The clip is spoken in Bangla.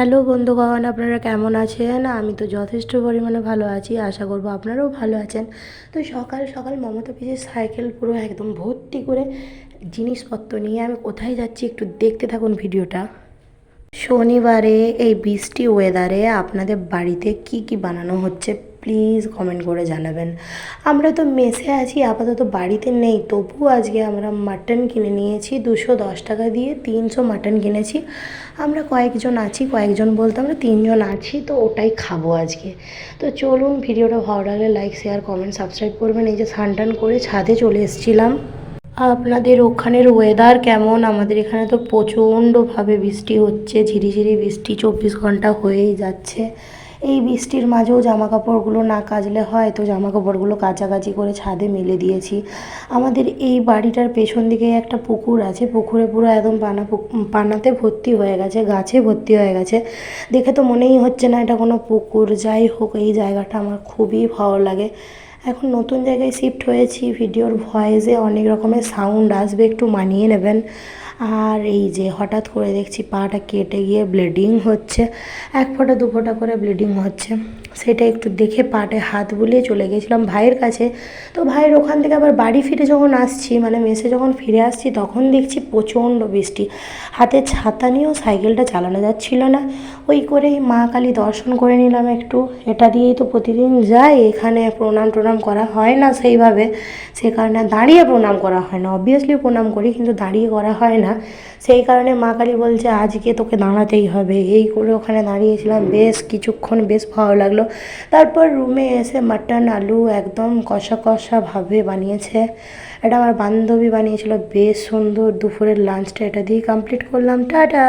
হ্যালো বন্ধুগণ, আপনারা কেমন আছেন? আমি তো যথেষ্ট পরিমাণে ভালো আছি, আশা করব আপনারাও ভালো আছেন। তো সকাল সকাল মমতা পিসের সাইকেল পুরো একদম ভর্তি করে জিনিসপত্র নিয়ে আমি কোথায় যাচ্ছি একটু দেখতে থাকুন ভিডিওটা। শনিবারে এই বৃষ্টি ওয়েদারে আপনাদের বাড়িতে কি কি বানানো হচ্ছে প্লিজ কমেন্ট করে জানাবেন। আমরা তো মেসে আছি, আপাতত বাড়িতে নেই, তবুও আজকে আমরা মাটন কিনে নিয়েছি, দুশো দশ টাকা দিয়ে তিনশো মাটন কিনেছি। আমরা কয়েকজন আছি, কয়েকজন বলতে আমরা তিনজন আছি, তো ওটাই খাব আজকে। তো চলুন, ভিডিওটা ভালো লাগলে লাইক শেয়ার কমেন্ট সাবস্ক্রাইব করবেন। এই যে স্নান টান করে ছাদে চলে এসেছিলাম। আপনাদের ওখানের ওয়েদার কেমন? আমাদের এখানে তো প্রচণ্ডভাবে বৃষ্টি হচ্ছে, ঝিরিঝিরি বৃষ্টি, চব্বিশ ঘণ্টা হয়েই যাচ্ছে। এই বৃষ্টির মাঝেও জামা কাপড়গুলো না কাচলে হয়, তো জামা কাপড়গুলো কাচাকাচি করে ছাদে মেলে দিয়েছি। আমাদের এই বাড়িটার পেছন দিকে একটা পুকুর আছে, পুকুরে পুরো একদম পানা পানাতে ভর্তি হয়ে গেছে, গাছে ভর্তি হয়ে গেছে। দেখে তো মনেই হচ্ছে না এটা কোনো পুকুর। যাই হোক, এই জায়গাটা আমার খুবই ভালো লাগে। এখন নতুন জায়গায় শিফট হয়েছি ভিডিওর ভয়েসে অনেক রকমের সাউন্ড আসবে একটু মানিয়ে নেবেন। আর এই যে হঠাৎ করে দেখছি পাটা কেটে গিয়ে ব্লিডিং হচ্ছে। এক ফোঁটা, দু ফোঁটা করে ব্লিডিং হচ্ছে। সেটা একটু দেখে পাটে হাত বুলিয়ে চলে গেছিলাম ভাইয়ের কাছে। তো ভাইয়ের ওখান থেকে আবার বাড়ি ফিরে যখন আসছি মানে মেসে যখন ফিরে আসছি, তখন দেখছি প্রচণ্ড বৃষ্টি। হাতে ছাতা নিয়েও সাইকেলটা চালানো যাচ্ছিল না। ওই করেই মা কালী দর্শন করে নিলাম একটু। এটা দিয়েই তো প্রতিদিন যাই, এখানে প্রণাম টনাম করা হয় না সেইভাবে। সে কারণে দাঁড়িয়ে প্রণাম করা হয় না। অবভিয়াসলি প্রণাম করি, কিন্তু দাঁড়িয়ে করা হয় না। সেই কারণে মা কালী বলছে, আজকে তোকে দাঁড়াতেই হবে। এই করে ওখানে দাঁড়িয়েছিলাম। বেশ কিছুক্ষণ বেশ ভালো লাগল। তারপর রুমে এসে মাটন আলু একদম কষা কষাভাবে বানিয়েছে। এটা আমার বান্ধবী বানিয়েছিল। বেশ সুন্দর। দুপুরের লাঞ্চটা এটা দিয়ে কমপ্লিট করলাম। টাটা!